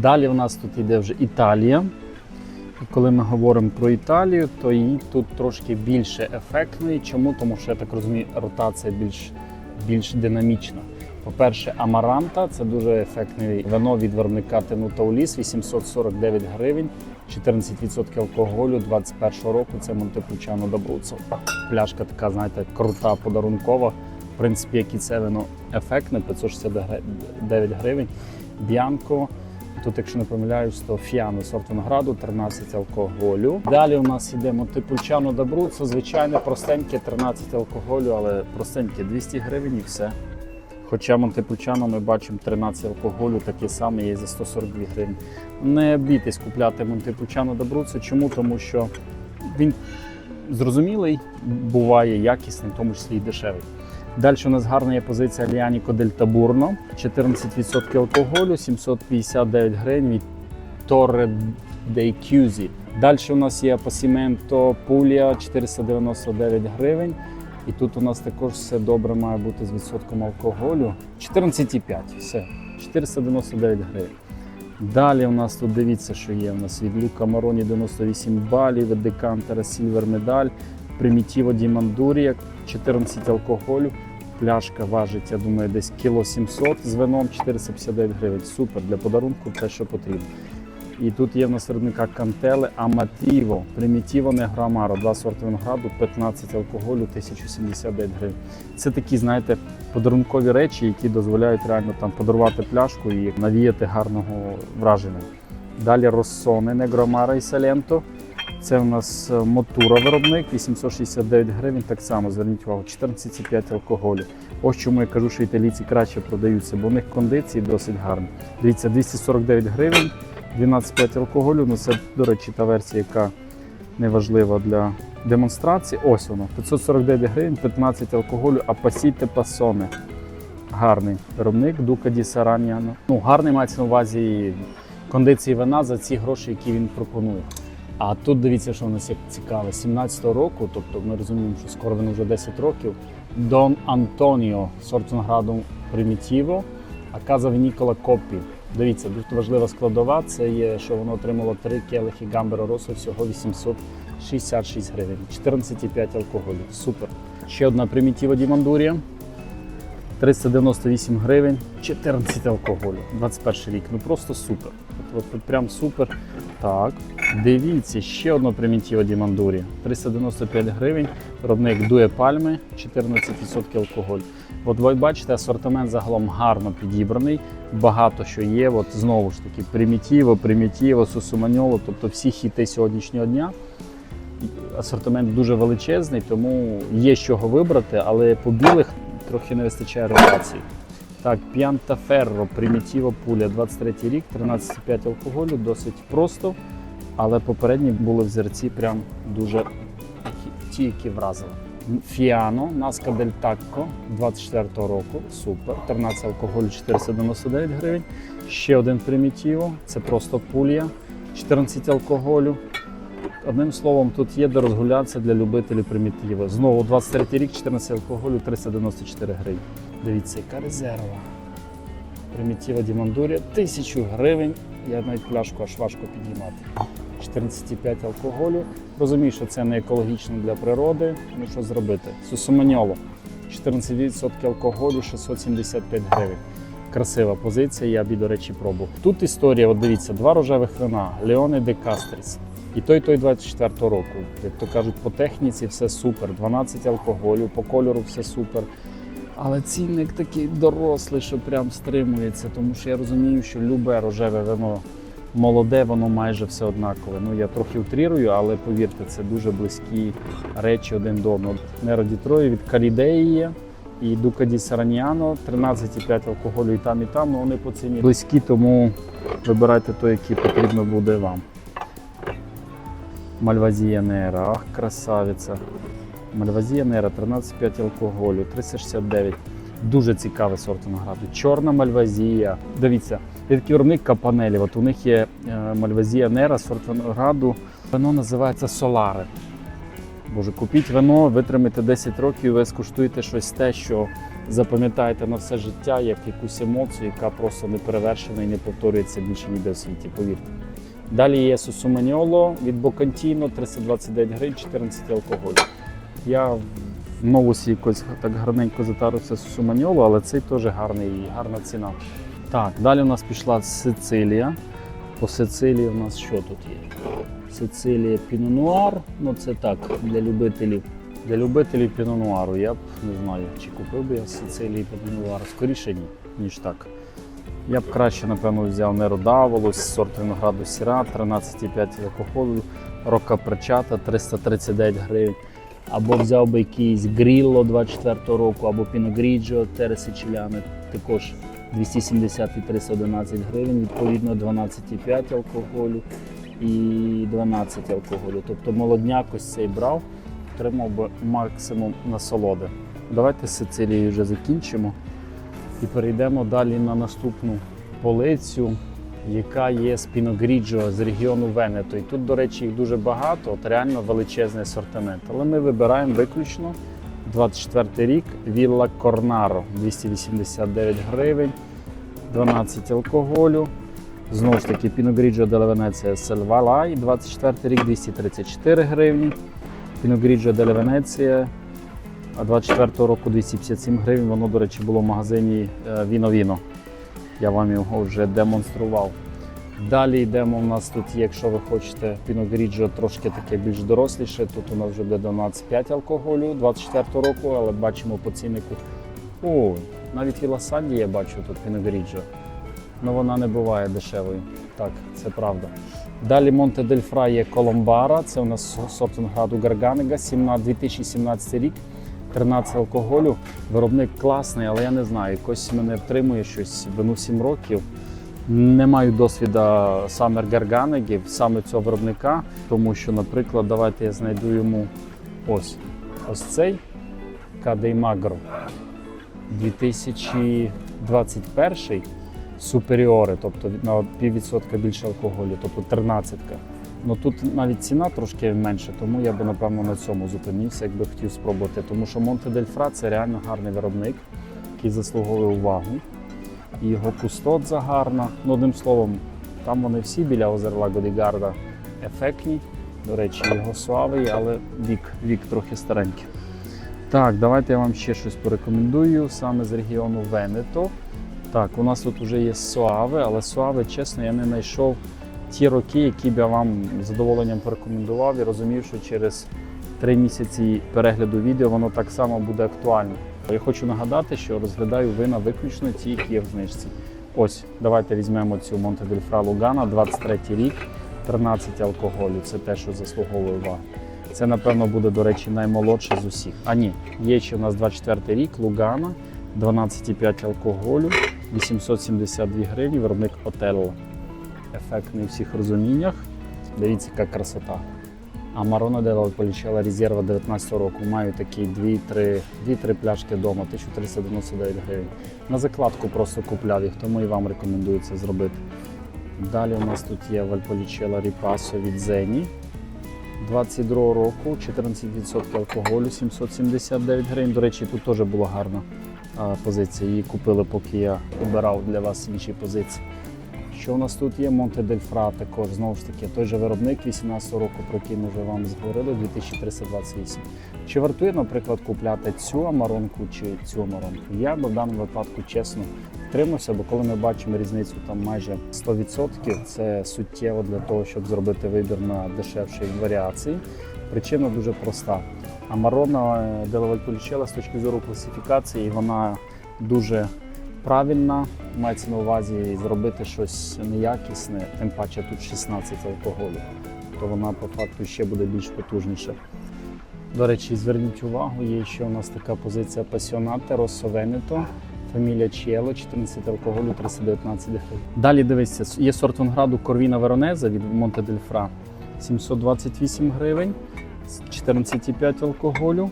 Далі в нас тут йде вже Італія. І коли ми говоримо про Італію, то її тут трошки більше ефектної. Чому? Тому що я так розумію, ротація більш, більш динамічна. По-перше, Амаранта це дуже ефектне вино від виробника Тенута Уліс, 849 гривень, 14% алкоголю 21 року. Це Монтепульчано Добруцо. Пляшка така, знаєте, крута, подарункова. В принципі, як і це вино ефектне, 569 гривень. Б'янко. Тут, якщо не помиляюсь, то фіано сорт винограду, 13 алкоголю. Далі у нас йде Монтепульчано Добруцо, звичайне простеньке, 13 алкоголю, але простеньке 200 гривень і все. Хоча Монтепульчано ми бачимо 13 алкоголю, таке саме є за 142 гривні. Не бійтесь купляти Монтепульчано Добруцо. Чому? Тому що він зрозумілий, буває якісний, в тому числі і дешевий. Далі у нас гарна є позиція Ліаніко Дель Табурно, 14% алкоголю, 759 гривень від Torre dei. Далі у нас є Апасіменто Пулія 499 гривень. І тут у нас також все добре має бути з відсотком алкоголю. 14,5, все, 499 гривень. Далі у нас тут дивіться, що є. У нас від Люка Мароні 98 балів, Декантера Сільвер медаль, Примітіво Дімандурія, 14 алкоголю. Пляшка важить, я думаю, десь кіло 700 з вином 459 гривень. Супер для подарунку те, що потрібно. І тут є в нас виробника Кантеле Аматіво, Примітіво Негромаро, два сорти винограду, 15 алкоголю, 1079 гривень. Це такі, знаєте, подарункові речі, які дозволяють реально там подарувати пляшку і навіяти гарного враження. Далі Россоне Негромара і Саленто. Це у нас е, Мотура виробник, 869 гривень. Так само зверніть увагу, 14,5 алкоголю. Ось чому я кажу, що італійці краще продаються, бо у них кондиції досить гарні. Дивіться, 249 гривень, 12,5 алкоголю. Ну це, до речі, та версія, яка не важлива для демонстрації. Ось воно, 549 гривень, 15 алкоголю, а пасіте пасоне. Гарний виробник Дука Ді Сараньяно. Ну, гарний мається на увазі кондиції вина за ці гроші, які він пропонує. А тут дивіться, що у нас як цікаве. 17-го року, тобто ми розуміємо, що скоро він вже 10 років. Дон Антоніо, сорт Примітіво, а каза Нікола Коппі. Дивіться, дуже важлива складова. Це є, що воно отримало 3 келихи Гамбера Росо, всього 866 гривень, 14,5 алкоголю. Супер. Ще одна Примітіва Дімандурія. 398 гривень, 14 алкоголю, 21 рік. Ну просто супер. От, прям супер. Так, дивіться, ще одна примітіва Дімандурі. 395 гривень. Виробник Дує Пальми, 14% алкоголь. От ви бачите, асортимент загалом гарно підібраний. Багато що є. От знову ж таки, примітіво, примітіво, сусуманьоло, тобто всі хіти сьогоднішнього дня. Асортимент дуже величезний, тому є з чого вибрати, але по білих трохи не вистачає ротації. Так, П'янта Ферро, Примітіво Пуля, 23 рік, 13,5 алкоголю, досить просто, але попередні були взірці прям дуже ті, які вразили. Фіано, Наска Дель Такко, 24 року, супер, 13 алкоголю, 499 гривень. Ще один Примітіво, це просто пулія, 14 алкоголю. Одним словом, тут є де розгулятися для любителів примітиву. Знову 23 рік, 14 алкоголю, 394 гривень. Дивіться, яка резерва. Примітива Дімандурія, 1000 гривень. Я навіть пляшку аж важко підіймати. 14,5 алкоголю. Розумію, що це не екологічно для природи. Ну що зробити? Сусуманьоло. 14% алкоголю, 675 гривень. Красива позиція, я б, до речі, пробував. Тут історія, от дивіться, два рожевих вина, Леоне де Кастріс. І той, той 24 року. Як то кажуть, по техніці все супер. 12 алкоголю, по кольору все супер. Але цінник такий дорослий, що прям стримується, тому що я розумію, що любе рожеве вино молоде, воно майже все однакове. Ну я трохи утрірую, але повірте, це дуже близькі речі один до одного. Неро від Калідеї. І Дука Ді Сараніано, 13,5 алкоголю і там, і там, але вони по ціні близькі, тому вибирайте той, який потрібно буде вам. Мальвазія Нера, ах, красавиця. Мальвазія Нера, 13,5 алкоголю, 369. Дуже цікавий сорт винограду. Чорна мальвазія. Дивіться, є такий виробник капанелі. От у них є е, мальвазія Нера, сорт винограду. Воно називається Соларе. Боже, купіть вино, витримайте 10 років, ви скуштуєте щось те, що запам'ятаєте на все життя як якусь емоцію, яка просто не перевершена і не повторюється більше ніде в світі, повірте. Далі є Сусуманьоло від Бокантіно 329 гривень, 14 алкоголю. Я в новусі якось так гарненько затарився Сусуманьоло, але цей теж гарний, гарна ціна. Так, далі у нас пішла Сицилія. По Сицилії у нас що тут є? Сицилія Пінонуар. Ну це так, для любителів. Для любителів пінонуару я б не знаю, чи купив би я Сицилії пінонуар. Скоріше ні, ніж так. Я б краще, напевно, взяв Неро Даволос, сорт винограду Сіра, 13,5 алкоголю, Рока Пречата 339 гривень. Або взяв би якийсь Грілло 24 року, або Піногріджо Тереси Чиляни, також 270 і 311 гривень, відповідно 12,5 алкоголю і 12 алкоголю. Тобто молодняк ось цей брав, отримав би максимум насолоди. Давайте з Сицилією вже закінчимо і перейдемо далі на наступну полицю, яка є з Піногріджо з регіону Венето. І тут, до речі, їх дуже багато, от реально величезний асортимент. Але ми вибираємо виключно 24 рік Вілла Корнаро 289 гривень, 12 алкоголю. Знову ж таки, Піногріджо Деле Венеція Сельвалай, 24 рік 234 гривні. Піногріджо Деле Венеція а 24 року 257 гривень. Воно, до речі, було в магазині е, Віно Віно. Я вам його вже демонстрував. Далі йдемо. У нас тут якщо ви хочете Піногріджо трошки таке більш доросліше. Тут у нас вже буде 12,5 алкоголю 24 року, але бачимо по ціннику. О, навіть і Ласанді я бачу тут Піногріджо. Ну вона не буває дешевою. Так, це правда. Далі Монте Дель Фра є Коломбара. Це у нас сорт винограду Гарганега, 2017 рік. 13 алкоголю. Виробник класний, але я не знаю, якось мене втримує щось вину 7 років. Не маю досвіду саме гарганегів, саме цього виробника, тому що, наприклад, давайте я знайду йому ось ось цей Кадей Магро 2021 суперіори, тобто на піввідсотка більше алкоголю, тобто 13 Ну тут навіть ціна трошки менша, тому я би напевно на цьому зупинився, якби хотів спробувати. Тому що Монте Дель Фра це реально гарний виробник, який заслуговує увагу. І його кустодза гарна. Ну, одним словом, там вони всі біля озера Лаго ефектні. До речі, його славий, але вік, вік трохи старенький. Так, давайте я вам ще щось порекомендую саме з регіону Венето. Так, у нас тут вже є суави, але суави, чесно, я не знайшов ті роки, які б я вам з задоволенням порекомендував і розумів, що через три місяці перегляду відео воно так само буде актуально. Я хочу нагадати, що розглядаю вина виключно ті, які є в знижці. Ось, давайте візьмемо цю Монте Дельфра Лугана, 23 рік, 13 алкоголю. Це те, що заслуговує увагу. Це, напевно, буде, до речі, наймолодше з усіх. А ні, є ще у нас 24 рік, Лугана, 12,5 алкоголю, 872 гривні, виробник Отелло ефектний у всіх розуміннях. Дивіться, яка красота. А Марона Дела полічила резерва 19 року. Маю такі 2-3 пляшки вдома, 1399 гривень. На закладку просто купляв їх, тому і вам рекомендую це зробити. Далі у нас тут є Вальполічела Ріпасо від Зені. 22 року, 14% алкоголю, 779 гривень. До речі, тут теж була гарна позиція. Її купили, поки я обирав для вас інші позиції. Що у нас тут є? Монте Дель Фра також, знову ж таки, той же виробник 18 року, про який ми вже вам зговорили, 2328. Чи вартує, наприклад, купляти цю амаронку чи цю амаронку? Я би в даному випадку чесно втримався, бо коли ми бачимо різницю там майже 100%, це суттєво для того, щоб зробити вибір на дешевші варіації. Причина дуже проста. Амарона Делавальполічела з точки зору класифікації, вона дуже правильна, мається на увазі зробити щось неякісне, тим паче тут 16 алкоголю, то вона по факту ще буде більш потужніша. До речі, зверніть увагу, є ще у нас така позиція Пасіонате Россо Венето, фамілія Чіело, 14 алкоголю, 319 гривень. Далі дивіться, є сорт винограду Корвіна Веронеза від Монте Дель Фра, 728 гривень, 14,5 алкоголю.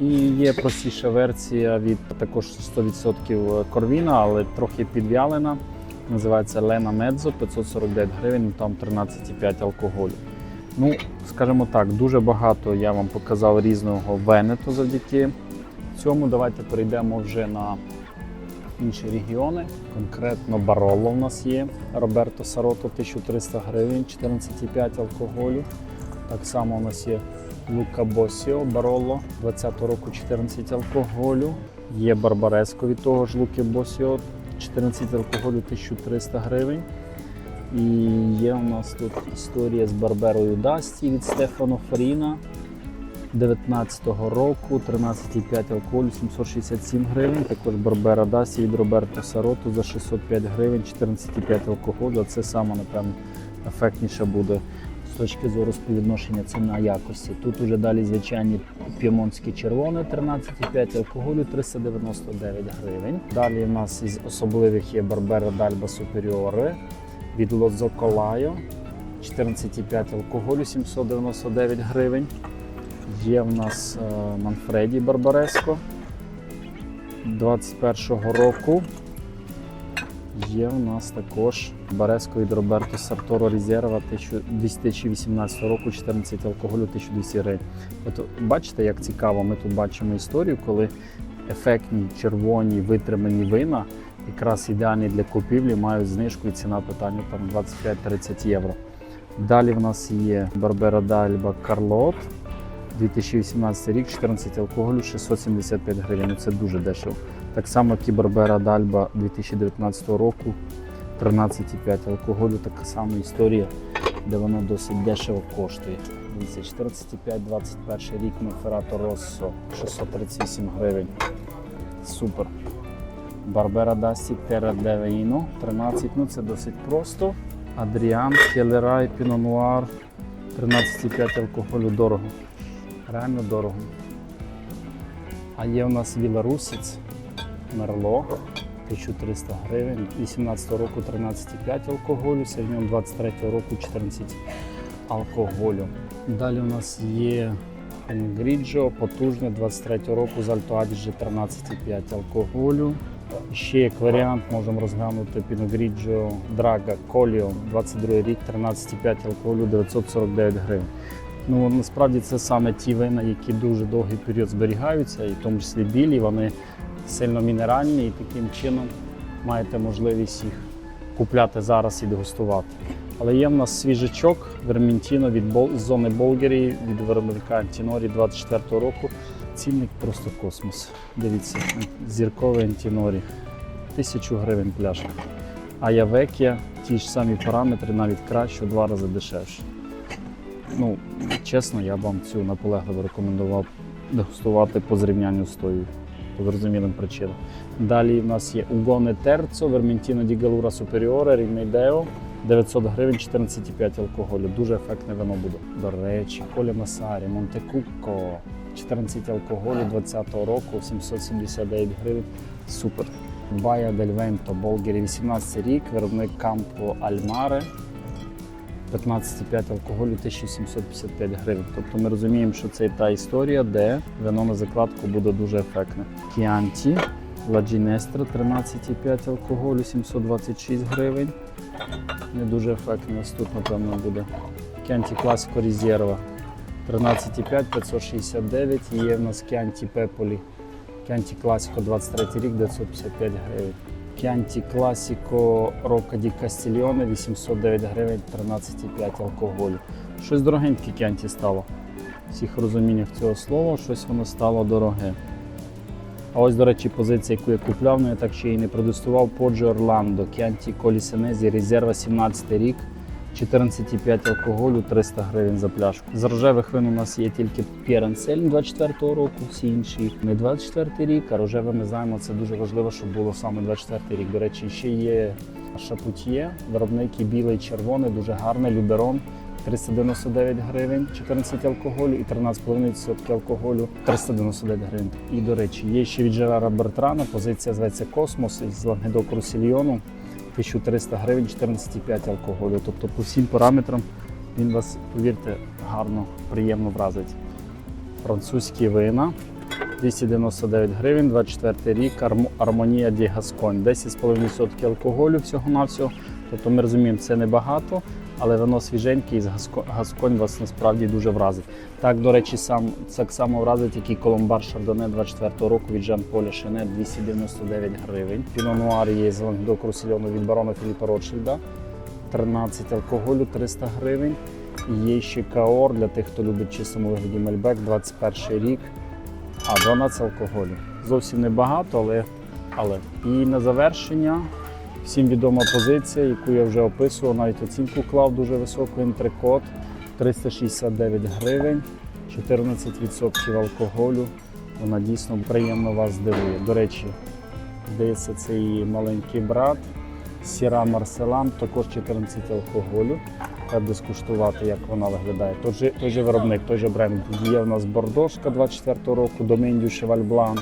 І є простіша версія від також 100% корвіна, але трохи підвялена. Називається Лена Медзо 549 гривень, там 13,5 алкоголю. Ну, скажімо так, дуже багато я вам показав різного венету завдяки цьому давайте перейдемо вже на інші регіони. Конкретно Бароло в нас є. Роберто Сарото 1300 гривень, 14,5 алкоголю. Так само у нас є Лука Босіо Бароло 20 року 14 алкоголю. Є Барбареско від того ж Луки Босіо 14 алкоголю 1300 гривень. І є у нас тут історія з Барберою Дасті від Стефано Фаріна 19-го року, 13,5 алкоголю, 767 гривень. Також Барбера Дасті від Роберто Сароту за 605 гривень, 14,5 алкоголю. Це саме, напевно, ефектніше буде точки зору співвідношення ціна якості. Тут уже далі звичайні п'ємонські червоне, 13,5 алкоголю, 399 гривень. Далі у нас із особливих є Барбера Дальба Суперіоре від Лозо Колайо, 14,5 алкоголю, 799 гривень. Є в нас е, Манфреді Барбареско 21-го року. Є в нас також Бареско від Роберто Сарторо Різерва 2018 року, 14 алкоголю, 1200 гривень. От бачите, як цікаво, ми тут бачимо історію, коли ефектні червоні витримані вина, якраз ідеальні для купівлі, мають знижку і ціна питання там 25-30 євро. Далі в нас є Барбера Дальба Карлот. 2018 рік, 14 алкоголю, 675 гривень. Ну, Це дуже дешево. Так само Барбера Дальба 2019 року, 13,5 алкоголю. Така сама історія, де воно досить дешево коштує. Дивіться, 14,5, 21 рік Меферато Россо, 638 гривень. Супер. Барбера Дасті Терра Девеїно, 13, ну це досить просто. Адріан, Келерай, Піно Нуар, 13,5 алкоголю дорого. Реально дорого. А є у нас Білорусець Мерло 1300 гривень, 18 року 13,5 алкоголю, Савіньон 23 року 14 алкоголю. Далі у нас є Гріджо, потужне 23 року з Альто Адіджі 13,5 алкоголю. Ще як варіант можемо розглянути Grigio Draga Colio 22 рік, 13,5 алкоголю, 949 гривень. Ну насправді це саме ті вина, які дуже довгий період зберігаються, і в тому числі білі, вони сильно мінеральні, і таким чином маєте можливість їх купляти зараз і дегустувати. Але є в нас свіжачок Вермінтіно від з зони Болгері від виробника Антінорі 24 року. Цінник просто космос. Дивіться, зірковий Антінорі. Тисячу гривень пляшка. А Явекія ті ж самі параметри, навіть краще, два рази дешевше. Ну, чесно, я вам цю наполегливо рекомендував дегустувати по зрівнянню з тою, по зрозумілим причинам. Далі в нас є Угоне Терцо, Верментіно ді Галура Суперіоре, Рімейдео, 900 гривень, 14,5 алкоголю. Дуже ефектне вино буде. До речі, Коля Масарі, Монтекуко, 14 алкоголю 20-го року, 779 гривень. Супер. Бая Дель Венто, Болгері, 18 рік, виробник Кампо Альмаре. 15,5 алкоголю 1755 гривень. Тобто ми розуміємо, що це та історія, де вино на закладку буде дуже ефектне. Кіанті, Ладжінестра 13,5 алкоголю 726 гривень. Не дуже ефектне. Ось тут, напевно, буде. Кіанті Класико Різерва 13,5 569. Є в нас Кіанті Пеполі. Кіанті Класико 23 рік 955 гривень. Кянті Класіко Рока Ді Кастільйоне 809 гривень 13,5 алкоголю. Щось дорогеньке Кянті стало. Всіх розуміннях цього слова, щось воно стало дороге. А ось, до речі, позиція, яку я купляв, але я так ще й не продестував Поджо Орландо, Кянті Колісенезі, резерва 17 рік, 14,5 алкоголю, 300 гривень за пляшку. З рожевих вин у нас є тільки П'єренсель 24 року, всі інші не 24 рік, а рожеве ми знаємо, це дуже важливо, щоб було саме 24 рік. До речі, ще є Шапутьє, виробники білий червоний, дуже гарний, Люберон. 399 гривень, 14 алкоголю і 13,5% алкоголю 399 гривень. І, до речі, є ще від Жерара Бертрана, позиція зветься Космос із Лангедоку Русільйону, 1300 гривень, 14,5 алкоголю. Тобто по всім параметрам він вас, повірте, гарно, приємно вразить. Французькі вина 299 гривень, 24 рік, Армонія Ді Гасконь, 10,5% алкоголю всього-навсього, Тобто ми розуміємо, це небагато, але воно свіженьке і з Гаско- Гасконь вас насправді дуже вразить. Так, до речі, сам так само вразить, як і Коломбар Шардоне 24-го року від Жан Поля Шене 299 гривень. Піно Нуар є з Лангдок Русільону від барона Філіпа Ротшильда 13 алкоголю 300 гривень. Є ще Каор для тих, хто любить чистому вигляді Мельбек 21 рік, а 12 алкоголю. Зовсім небагато, але, але. І на завершення всім відома позиція, яку я вже описував, навіть оцінку клав дуже високу інтрикот 369 гривень, 14% алкоголю. Вона дійсно приємно вас здивує. До речі, здається, це її маленький брат. Сіра Марселан, також 14 алкоголю. Треба скуштувати, як вона виглядає. Той же, той же виробник, той же бренд. Є в нас бордошка 24 року, Доміндю Шеваль Блан.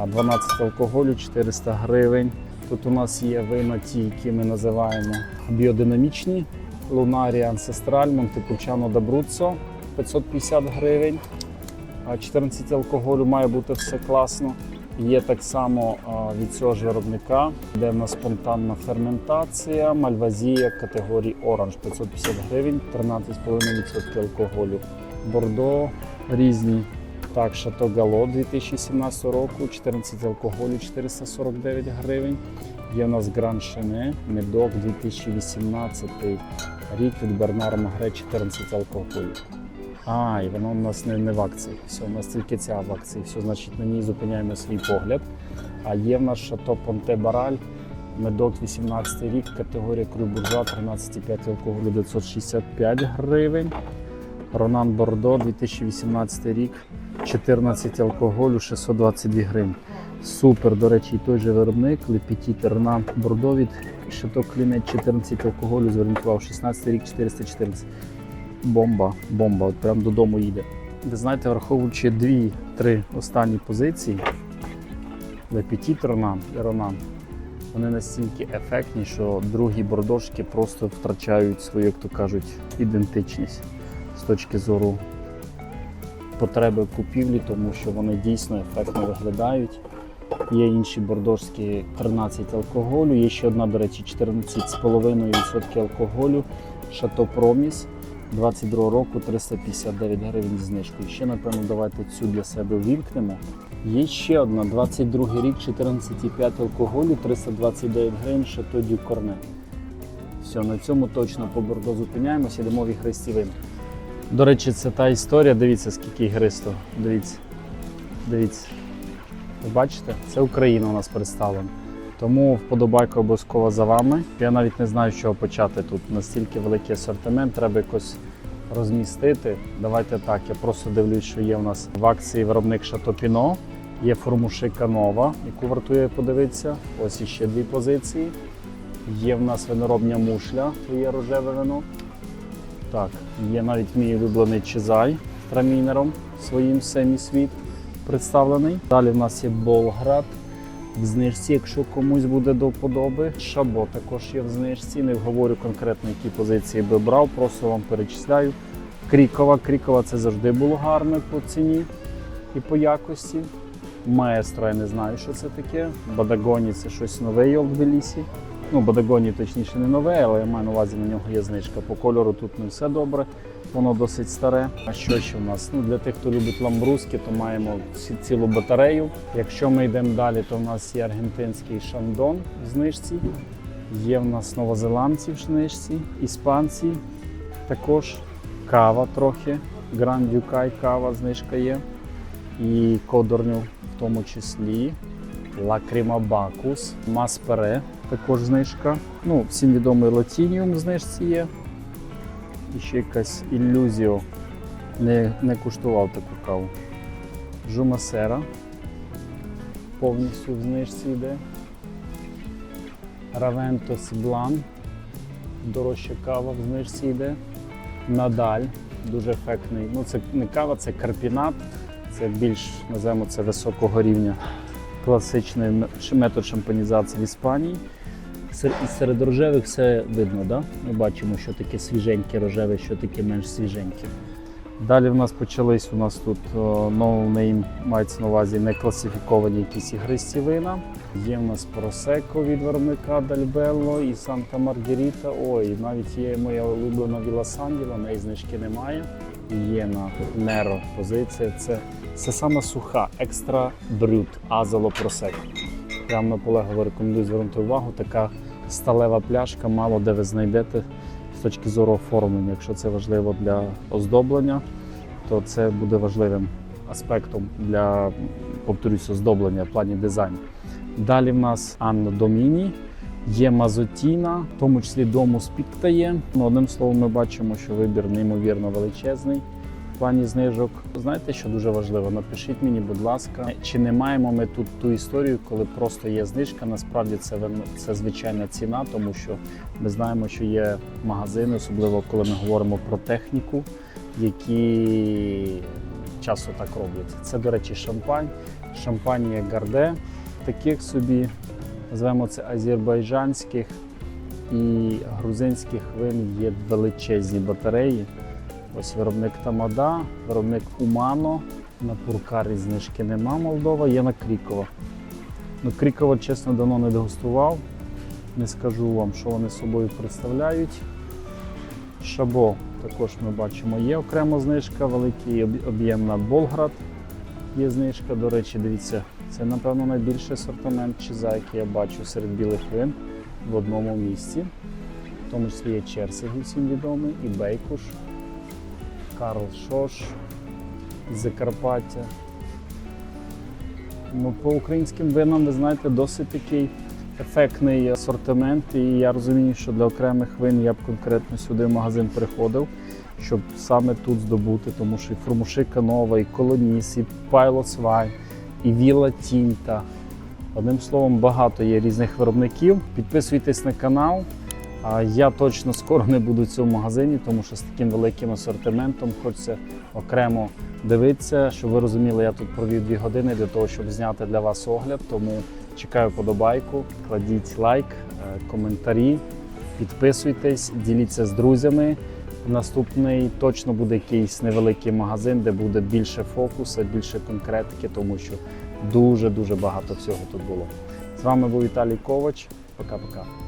А 12 алкоголю 400 гривень. Тут у нас є вина ті, які ми називаємо біодинамічні. Лунарі Анцестраль, Монтепульчано Дабруццо 550 гривень. А 14 алкоголю має бути все класно. Є так само від цього ж виробника, де в нас спонтанна ферментація, мальвазія категорії Оранж 550 гривень, 13,5% алкоголю. Бордо різні. Так, Шато Гало 2017 року, 14 алкоголю 449 гривень. Є у нас Гран Шене, медок 2018 рік від Бернара Магре 14 алкоголю. А, і воно у нас не, не в акції. Все, у нас тільки ця в акції. Все, значить, на ній зупиняємо свій погляд. А є в нас Шато Понте Бараль, медок 18 рік, категорія Крю Буржуа, 13,5 алкоголю 965 гривень. Ронан Бордо 2018 рік, 14 алкоголю 622 гривень. Супер, до речі, і той же виробник Лепетіт Ронан Бордо від Шато Клінет 14 алкоголю, увагу, 16 рік 414. Бомба, бомба, от прям додому їде. Ви знаєте, враховуючи дві-три останні позиції, Лепетіт Ронан і Ронан, вони настільки ефектні, що другі бордошки просто втрачають свою, як то кажуть, ідентичність з точки зору потреби купівлі, тому що вони дійсно ефектно виглядають. Є інші бордошські 13 алкоголю, є ще одна, до речі, 14,5% алкоголю, Шато Проміс 22 року 359 гривень знижкою. Ще, напевно, давайте цю для себе ввімкнемо. Є ще одна, 22 рік, 14,5 алкоголю, 329 гривень, Шато Дю Корне. Все, на цьому точно по бордо зупиняємося, йдемо в ігристі вин. До речі, це та історія. Дивіться, скільки ігристо. Дивіться. Дивіться. Ви бачите? Це Україна у нас представлена. Тому вподобайка обов'язково за вами. Я навіть не знаю, з чого почати тут. Настільки великий асортимент, треба якось розмістити. Давайте так. Я просто дивлюсь, що є у нас в акції виробник Шатопіно. Є формушика нова, яку вартує подивитися. Ось іще дві позиції. Є в нас виноробня мушля, то є рожеве вино. Так, є навіть мій улюблений Чизай з трамінером своїм семі-світ представлений. Далі в нас є Болград в знижці, якщо комусь буде до вподоби. Шабо також є в знижці. Не говорю конкретно, які позиції би брав, просто вам перечисляю. Крікова. Крікова це завжди було гарно по ціні і по якості. Маестро, я не знаю, що це таке. Бадагоні це щось нове в Тбілісі. Ну, Бадагоні точніше не нове, але я маю на увазі на нього є знижка. По кольору тут не все добре, воно досить старе. А що ще в нас? Ну, для тих, хто любить ламбрузки, то маємо цілу батарею. Якщо ми йдемо далі, то в нас є аргентинський шандон в знижці. Є в нас новозеландці в знижці, іспанці також. Кава трохи. Гран Дюкай кава знижка є. І кодорню в тому числі. Лакрима Бакус, Маспере також знижка. Ну, всім відомий Латініум знижці є. І ще якась ілюзіо. Не, не куштував таку каву. Жумасера. Повністю в знижці йде. Равенто Сіблан. Дорожча кава в знижці йде. Надаль. Дуже ефектний. Ну, це не кава, це карпінат. Це більш, називаємо це високого рівня класичний метод шампанізації в Іспанії. Сер- серед рожевих все видно, да? ми бачимо, що таке свіженьке рожеве, що таке менш свіженьке. Далі в нас почались у нас тут е, no name, мається на увазі не класифіковані якісь ігристі вина. Є в нас Prosecco від виробника Дальбелло і Санта Маргеріта. Ой, навіть є моя улюблена Віла Санділа, неї знижки немає. Є на Неро позиція. Це, це саме суха, екстра брют, азело Prosecco. Прямо наполегливо рекомендую звернути увагу. Така сталева пляшка, мало де ви знайдете з точки зору оформлення. Якщо це важливо для оздоблення, то це буде важливим аспектом для, повторюсь, оздоблення в плані дизайну. Далі в нас Анно Доміні, є Мазотіна, в тому числі дому Спікта є. Ну, одним словом, ми бачимо, що вибір неймовірно величезний. Плані знижок, знаєте, що дуже важливо? Напишіть мені, будь ласка, чи не маємо ми тут ту історію, коли просто є знижка. Насправді це це звичайна ціна, тому що ми знаємо, що є магазини, особливо коли ми говоримо про техніку, які часто так роблять. Це, до речі, шампань. Є гарде, таких собі, називаємо це азербайджанських і грузинських вин є величезні батареї. Ось виробник Тамада, виробник Умано. На Пуркарі знижки нема Молдова, є на Крікова. Ну, Крікова, чесно, давно не дегустував. Не скажу вам, що вони собою представляють. Шабо також ми бачимо, є окрема знижка, великий об'єм на Болград. Є знижка. До речі, дивіться, це, напевно, найбільший асортимент чиза, який я бачу серед білих вин в одному місці. В тому числі є Черсиг, всім відомий, і Бейкуш, Карл Шош Закарпаття. Ну, по українським винам, ви знаєте, досить такий ефектний асортимент. І я розумію, що для окремих вин я б конкретно сюди в магазин приходив, щоб саме тут здобути, тому що і Формушика Нова, і Колоніс, і Wine, і Віла Тінта. Одним словом, багато є різних виробників. Підписуйтесь на канал. Я точно скоро не буду в цьому магазині, тому що з таким великим асортиментом хочеться окремо дивитися, щоб ви розуміли, я тут провів дві години для того, щоб зняти для вас огляд. Тому чекаю подобайку, кладіть лайк, е, коментарі, підписуйтесь, діліться з друзями. Наступний точно буде якийсь невеликий магазин, де буде більше фокусу, більше конкретики, тому що дуже дуже багато всього тут було. З вами був Віталій Ковач. Пока-пока.